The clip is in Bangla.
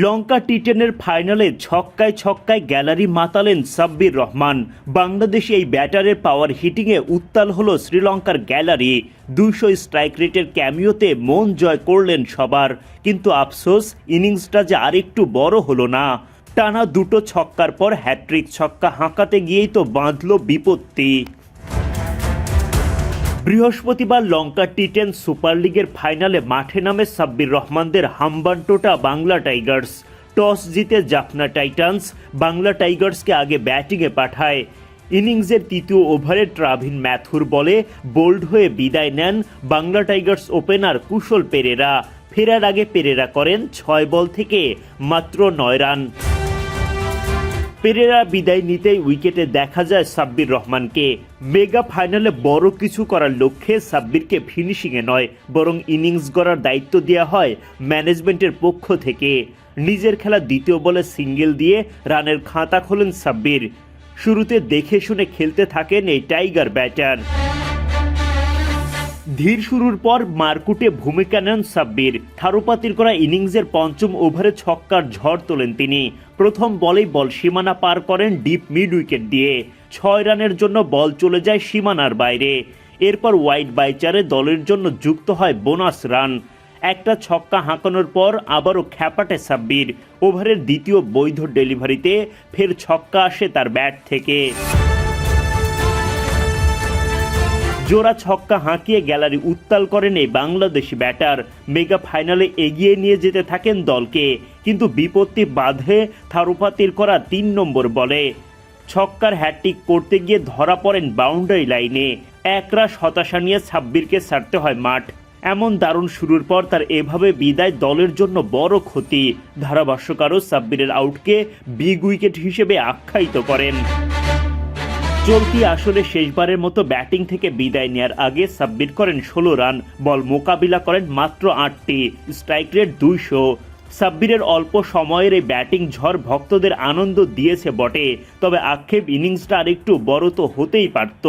লঙ্কা টি টেনের ফাইনালে ছক্কায় ছক্কায় গ্যালারি মাতালেন সাব্বির রহমান। বাংলাদেশে এই ব্যাটারের পাওয়ার হিটিংয়ে উত্তাল হলো শ্রীলঙ্কার গ্যালারি। দুইশো স্ট্রাইক রেটের ক্যামিওতে মন জয় করলেন সবার। কিন্তু আফসোস, ইনিংসটা যে আরেকটু বড় হলো না। টানা দুটো ছক্কার পর হ্যাট্রিক ছক্কা হাঁকাতে গিয়েই তো বাঁধল বিপত্তি। বৃহস্পতিবার লঙ্কা টি টেন সুপার লিগের ফাইনালে মাঠে নামে সাব্বির রহমানদের হাম্বান্টোটা বাংলা টাইগার্স। টস জিতে জাফনা টাইটান্স, বাংলা টাইগার্সকে আগে ব্যাটিংয়ে পাঠায়। ইনিংসের তৃতীয় ওভারে ট্রাভিন ম্যাথুর বলে বোল্ড হয়ে বিদায় নেন বাংলা টাইগার্স ওপেনার কুশল পেরেরা। ফেরার আগে পেরেরা করেন ছয় বল থেকে মাত্র নয় রান। পেরেরা বিদায় নিতেই উইকেটে দেখা যায় সাব্বির রহমানকে। মেগা ফাইনালে বড় কিছু করার লক্ষ্যে সাব্বিরকে ফিনিশিংয়ে নয়, বরং ইনিংস গড়ার দায়িত্ব দেওয়া হয় ম্যানেজমেন্টের পক্ষ থেকে। নিজের খেলা দ্বিতীয় বলে সিঙ্গেল দিয়ে রানের খাতা খোলেন সাব্বির। শুরুতে দেখে শুনে খেলতে থাকেন এই টাইগার ব্যাটার। ধীর শুরুর পর মারকুটে ভূমিকা নেন সাব্বির। থারুপাতির করা ইনিংসের পঞ্চম ওভারে ছক্কার ঝড় তোলেন তিনি। প্রথম বলেই বল সীমানা পার করেন ডিপ মিড উইকেট দিয়ে। ছয় রানের জন্য বল চলে যায় সীমানার বাইরে। এরপর ওয়াইড বাইচারে দলের জন্য যুক্ত হয় বোনাস রান। একটা ছক্কা হাঁকানোর পর আবারও খ্যাপাটে সাব্বির। ওভারের দ্বিতীয় বৈধ ডেলিভারিতে ফের ছক্কা আসে তার ব্যাট থেকে। জোড়া ছক্কা হাঁকিয়ে গ্যালারি উত্তাল করেন এই বাংলাদেশি ব্যাটার। মেগা ফাইনালে এগিয়ে নিয়ে যেতে থাকেন দলকে, কিন্তু বিপত্তি বাঁধে থারুপাতির করা তিন নম্বর বলে। ছক্কার হ্যাট্রিক করতে গিয়ে ধরা পড়েন বাউন্ডারি লাইনে একরাশ হতাশা নিয়ে সাব্বিরকে ছাড়তে হয় মাঠ। এমন দারুণ শুরুর পর তার এভাবে বিদায় দলের জন্য বড় ক্ষতি। ধারাভাষ্যকারও সাব্বিরের আউটকে বিগ উইকেট হিসেবে আখ্যায়িত করেন। চলতি আসরে শেষবারের মতো ব্যাটিং থেকে বিদায় নেয়ার আগে সাবমিট করেন ষোলো রান। বল মোকাবিলা করেন মাত্র আটটি। স্ট্রাইক রেট দুইশো। সাব্বিরের অল্প সময়ের এই ব্যাটিং ঝড় ভক্তদের আনন্দ দিয়েছে বটে। তবে আক্ষেপ ইনিংসটা আর একটু বড় তো হতেই পারত।